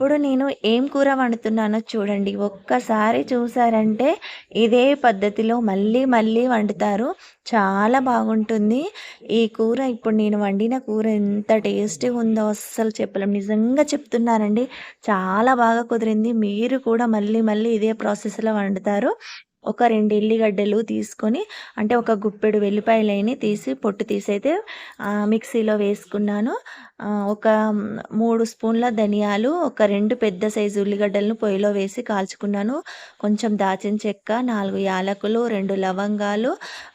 ఇప్పుడు నేను ఏం కూర వండుతున్నానో చూడండి. ఒక్కసారి చూసారంటే ఇదే పద్ధతిలో మళ్ళీ మళ్ళీ వండుతారు. చాలా బాగుంటుంది. ఈ కూర ఇప్పుడు నేను వండిన కూర ఎంత టేస్టీగా ఉందో అస్సలు చెప్పలేం. నిజంగా చెప్తున్నానండి. చాలా బాగా కుదిరింది. మీరు కూడా మళ్ళీ మళ్ళీ ఇదే ప్రాసెస్లో వండుతారు. ఒక రెండు ఎల్లిగడ్డలు తీసుకొని అంటే ఒక గుప్పెడు వెల్లిపాయలని తీసి పొట్టు తీసైతే మిక్సీలో వేసుకున్నాను. ఒక మూడు స్పూన్ల ధనియాలు ఒక రెండు పెద్ద సైజు ఉల్లిగడ్డలను పొయ్యిలో వేసి కాల్చుకున్నాను. కొంచెం దాచిన చెక్క నాలుగు యాలకులు రెండు లవంగాలు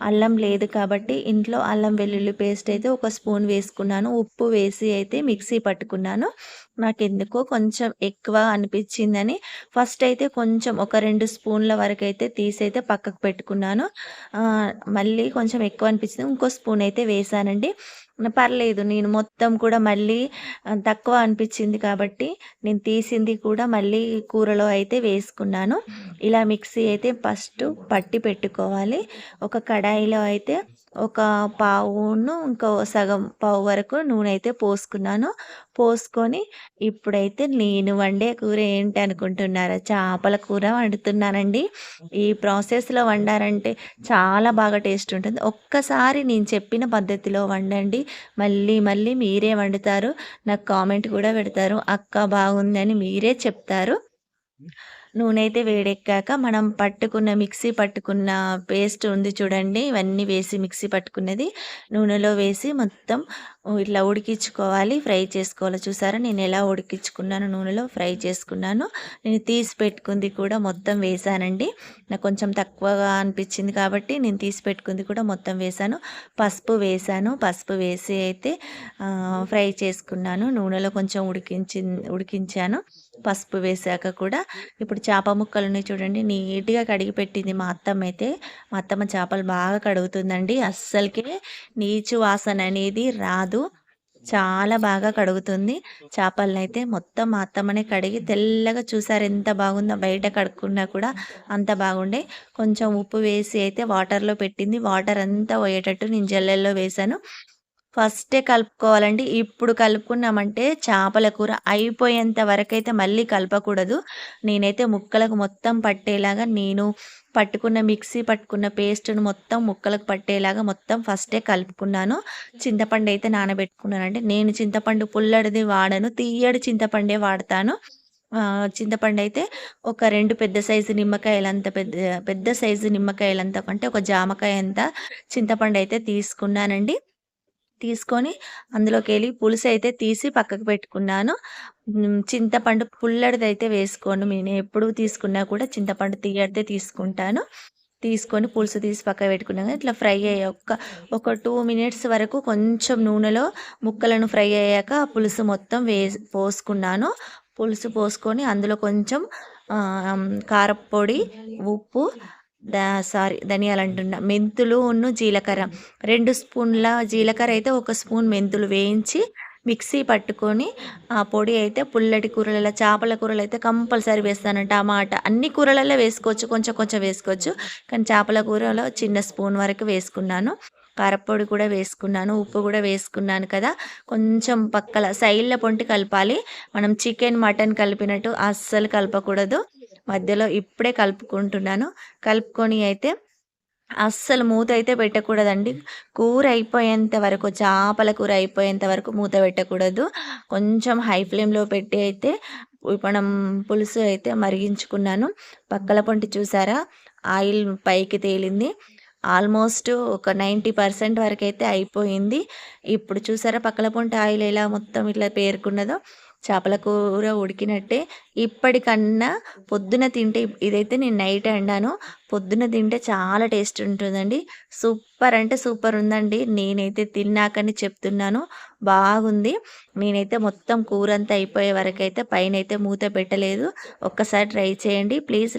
అల్లం లేదు కాబట్టి ఇంట్లో అల్లం వెల్లుల్లి పేస్ట్ అయితే ఒక స్పూన్ వేసుకున్నాను. ఉప్పు వేసి అయితే మిక్సీ పట్టుకున్నాను. నాకు ఎందుకో కొంచెం ఎక్కువ అనిపించిందని ఫస్ట్ అయితే కొంచెం ఒక రెండు స్పూన్ల వరకు అయితే తీసి అయితే పక్కకు పెట్టుకున్నాను. మళ్ళీ కొంచెం ఎక్కువ అనిపించింది. ఇంకో స్పూన్ అయితే వేసానండి. పర్లేదు. నేను మొత్తం కూడా మళ్ళీ తక్కువ అనిపించింది కాబట్టి నేను తీసింది కూడా మళ్ళీ కూరలో అయితే వేసుకున్నాను. ఇలా మిక్సీ అయితే ఫస్ట్ పట్టి పెట్టుకోవాలి. ఒక కడాయిలో అయితే ఒక పావును ఇంకో సగం పావు వరకు నూనె అయితే పోసుకున్నాను. పోసుకొని ఇప్పుడైతే నేను వండే కూర ఏంటి అనుకుంటున్నారా? చేపల కూర వండుతున్నానండి. ఈ ప్రాసెస్లో వండారంటే చాలా బాగా టేస్ట్ ఉంటుంది. ఒక్కసారి నేను చెప్పిన పద్ధతిలో వండండి. మళ్ళీ మళ్ళీ మీరే వండుతారు. నాకు కామెంట్ కూడా పెడతారు. అక్క బాగుందని మీరే చెప్తారు. నూనె అయితే వేడెక్కాక మనం పట్టుకున్న మిక్సీ పట్టుకున్న పేస్ట్ ఉంది చూడండి. ఇవన్నీ వేసి మిక్సీ పట్టుకున్నది. నూనెలో వేసి మొత్తం ఇట్లా ఉడికించుకోవాలి ఫ్రై చేసుకోవాలి చూసారా? నేను ఎలా ఉడికించుకున్నాను నూనెలో ఫ్రై చేసుకున్నాను. నేను తీసి పెట్టుకుంది కూడా మొత్తం వేసానండి. నాకు కొంచెం తక్కువగా అనిపించింది కాబట్టి నేను తీసి పెట్టుకుంది కూడా మొత్తం వేసాను. పసుపు వేసాను. పసుపు వేసి అయితే ఫ్రై చేసుకున్నాను. నూనెలో కొంచెం ఉడికించి ఉడికించాను. పసుపు వేసాక కూడా ఇప్పుడు చేప ముక్కలని చూడండి. నీట్గా కడిగి పెట్టింది మా అత్తమ్మ అయితే. మా అత్తమ్మ చేపలు బాగా కడుగుతుందండి. అస్సలకే నీచు వాసన అనేది రాదు. చాలా బాగా కడుగుతుంది. చేపలను అయితే మొత్తం మా అత్తమ్మనే కడిగి తెల్లగా చూసారు ఎంత బాగుందో బయట కడుక్కున్నా కూడా అంత బాగుండే. కొంచెం ఉప్పు వేసి అయితే వాటర్లో పెట్టింది. వాటర్ అంతా పోయేటట్టు నేను జల్లెల్లో వేశాను ఫస్టే కలుపుకోవాలండి. ఇప్పుడు కలుపుకున్నామంటే చేపల కూర అయిపోయేంత వరకైతే మళ్ళీ కలపకూడదు. నేనైతే ముక్కలకు మొత్తం పట్టేలాగా నేను పట్టుకున్న మిక్సీ పట్టుకున్న పేస్ట్ను మొత్తం ముక్కలకు పట్టేలాగా మొత్తం ఫస్టే కలుపుకున్నాను. చింతపండు అయితే నానబెట్టుకున్నానండి. నేను చింతపండు పుల్లడిది వాడను. తీయడి చింతపండే వాడతాను. చింతపండు అయితే ఒక రెండు పెద్ద సైజు నిమ్మకాయలంత పెద్ద పెద్ద సైజు నిమ్మకాయలంత అంటే ఒక జామకాయ అంత చింతపండు అయితే తీసుకున్నానండి. తీసుకొని అందులోకి వెళ్ళి పులుసు అయితే తీసి పక్కకు పెట్టుకున్నాను. చింతపండు పుల్లడిది అయితే వేసుకోండి. నేను ఎప్పుడు తీసుకున్నా కూడా చింతపండు తీయడితే తీసుకుంటాను. తీసుకొని పులుసు తీసి పక్క పెట్టుకున్నాను. ఇట్లా ఫ్రై అయ్యే ఒక ఒక టూ మినిట్స్ వరకు కొంచెం నూనెలో ముక్కలను ఫ్రై అయ్యాక పులుసు మొత్తం వే పోసుకున్నాను. పులుసు పోసుకొని అందులో కొంచెం కారపొడి ఉప్పు దా సారీ ధనియాలు అంటున్నా. మెంతులు ఉన్ను జీలకర్ర. రెండు స్పూన్ల జీలకర్ర అయితే ఒక స్పూన్ మెంతులు వేయించి మిక్సీ పట్టుకొని ఆ పొడి అయితే పుల్లటి కూరలలో చేపల కూరలు అయితే కంపల్సరీ వేస్తాను. టమాటా అన్ని కూరలలో వేసుకోవచ్చు కొంచెం కొంచెం వేసుకోవచ్చు. కానీ చేపల కూరలో చిన్న స్పూన్ వరకు వేసుకున్నాను. కారపొడి కూడా వేసుకున్నాను ఉప్పు కూడా వేసుకున్నాను కదా. కొంచెం పక్కల సైడ్ల పొంటి కలపాలి. మనం చికెన్ మటన్ కలిపినట్టు అస్సలు కలపకూడదు. మధ్యలో ఇప్పుడే కలుపుకుంటున్నాను. కలుపుకొని అయితే అస్సలు మూత అయితే పెట్టకూడదండి. కూర అయిపోయేంత వరకు చేపల కూర అయిపోయేంత వరకు మూత పెట్టకూడదు. కొంచెం హై ఫ్లేమ్లో పెట్టి అయితే మనం పులుసు అయితే మరిగించుకున్నాను. పక్కల పొంటి చూసారా? ఆయిల్ పైకి తేలింది. ఆల్మోస్ట్ ఒక నైంటీ పర్సెంట్ వరకు అయితే అయిపోయింది. ఇప్పుడు చూసారా పక్కల పొంటి ఆయిల్ ఎలా మొత్తం ఇట్లా పేరుకున్నదో? చేపల కూర ఉడికినట్టే ఇప్పటికన్నా పొద్దున తింటే ఇదైతే నేను నైట్ అండాను. పొద్దున తింటే చాలా టేస్ట్ ఉంటుందండి. సూపర్ అంటే సూపర్ ఉందండి. నేనైతే తిన్నాకని చెప్తున్నాను. బాగుంది. నేనైతే మొత్తం కూర అంతా అయిపోయే వరకు అయితే పైన అయితే మూత పెట్టలేదు. ఒక్కసారి ట్రై చేయండి. ప్లీజ్